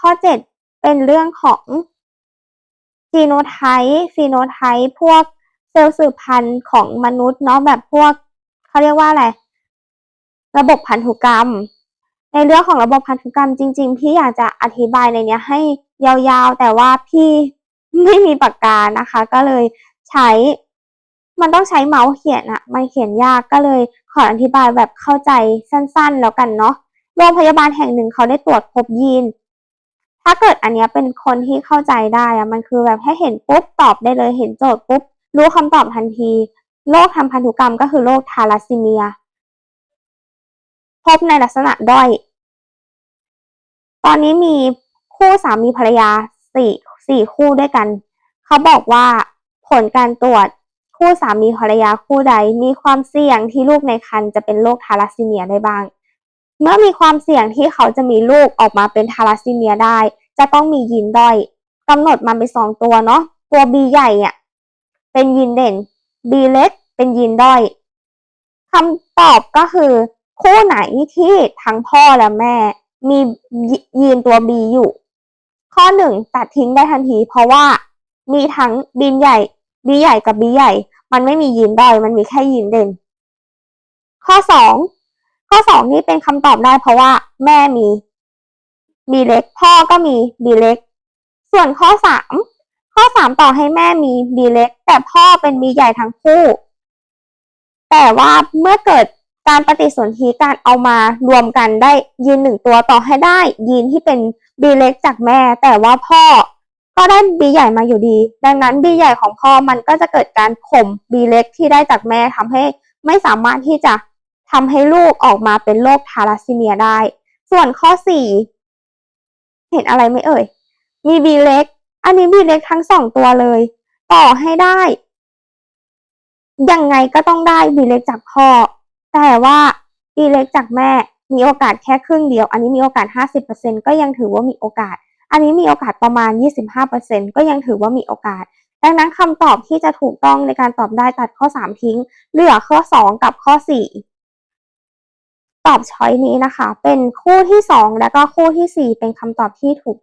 ข้อ 7 เป็นเรื่องของฟีโนไทป์ฟีโนไทป์พวกเซลล์สืบพันธุ์ของมนุษย์เนาะแบบพวกเขาเรียกว่าอะไร ระบบพันธุกรรม ในเรื่องของระบบพันธุกรรมจริง ๆ พี่อยากจะอธิบายในเนี้ยให้ยาวๆ แต่ว่าพี่ไม่มีปากกานะคะ ก็เลยใช้มันต้องใช้เมาส์เขียนอะมันเขียนยากก็เลยขออธิบายแบบเข้าใจสั้นๆ แล้วกันเนาะโรงพยาบาลแห่งหนึ่งเขาได้ตรวจพบยีน ถ้าเกิดอันนี้เป็นคนที่เข้าใจได้อะมันคือแบบให้เห็นปุ๊บตอบได้เลยเห็นโจทย์ปุ๊บรู้คำตอบทันทีโรคทางพันธุกรรมก็คือโรคทาลัสซีเมีย พบในลักษณะด้อย ตอนนี้มีคู่สามีภรรยาสี่สี่คู่ด้วยกัน เขาบอกว่าผลการตรวจคู่สามีภรรยาคู่ใด มีความเสี่ยงที่ลูกในครรภ์จะเป็นโรคทาลัสซีเมียได้บ้าง เมื่อมีความเสี่ยงที่เขาจะมีลูกออกมาเป็นทาลัสซีเมียได้ จะต้องมียีนด้อยกำหนดมาเป็นสองตัวเนาะตัว B ใหญ่เนี่ยเป็นยีนเด่น B เล็กเป็นยีนด้อยคำตอบก็คือคู่ไหนที่ทั้งพ่อและแม่ มียีนตัว B อยู่ ข้อหนึ่งตัดทิ้งได้ทันที เพราะว่ามีทั้งบีนใหญ่ B ใหญ่กับ B ใหญ่ มันไม่มียีนด้อยมันมีแค่ยีนเด่น ข้อสอง ข้อสองนี่เป็นคำตอบได้เพราะว่า แม่มี B เล็ก พ่อก็มี B เล็ก ส่วนข้อสามข้อสามต่อให้แม่มี B เล็ก แต่พ่อเป็น B ใหญ่ทั้งคู่ แต่ว่าเมื่อเกิดการปฏิสนธิการเอามารวมกันได้ยีนหนึ่งตัวต่อให้ได้ยีนที่เป็น B เล็กจากแม่ แต่ว่าพ่อก็ได้ B ใหญ่มาอยู่ดี ดังนั้น B ใหญ่ของพ่อมันก็จะเกิดการข่ม B เล็กที่ได้จากแม่ทำให้ไม่สามารถที่จะ ทำให้ลูกออกมาเป็นโรคทาลัสซีเมียได้ ส่วนข้อสี่เห็นอะไรไหมเอ่ย มี B เล็ก อันนี้ B เล็กทั้งสองตัวเลย ต่อให้ได้ ยังไงก็ต้องได้ B เล็กจากพ่อ แต่ว่า B เล็กจากแม่ มีโอกาสแค่ครึ่งเดียว อันนี้มีโอกาส 50%ก็ยังถือว่ามีโอกาส อันนี้มีโอกาสประมาณ 25%ก็ยังถือว่ามีโอกาสดังนั้นคำตอบที่จะถูกต้องในการตอบได้ตัดข้อ 3 ทิ้ง เหลือข้อ 2 กับข้อ 4 ตอบช้อยนี้นะคะ เป็นคู่ที่ 2 และก็คู่ที่ 4 เป็นคำตอบที่ถูก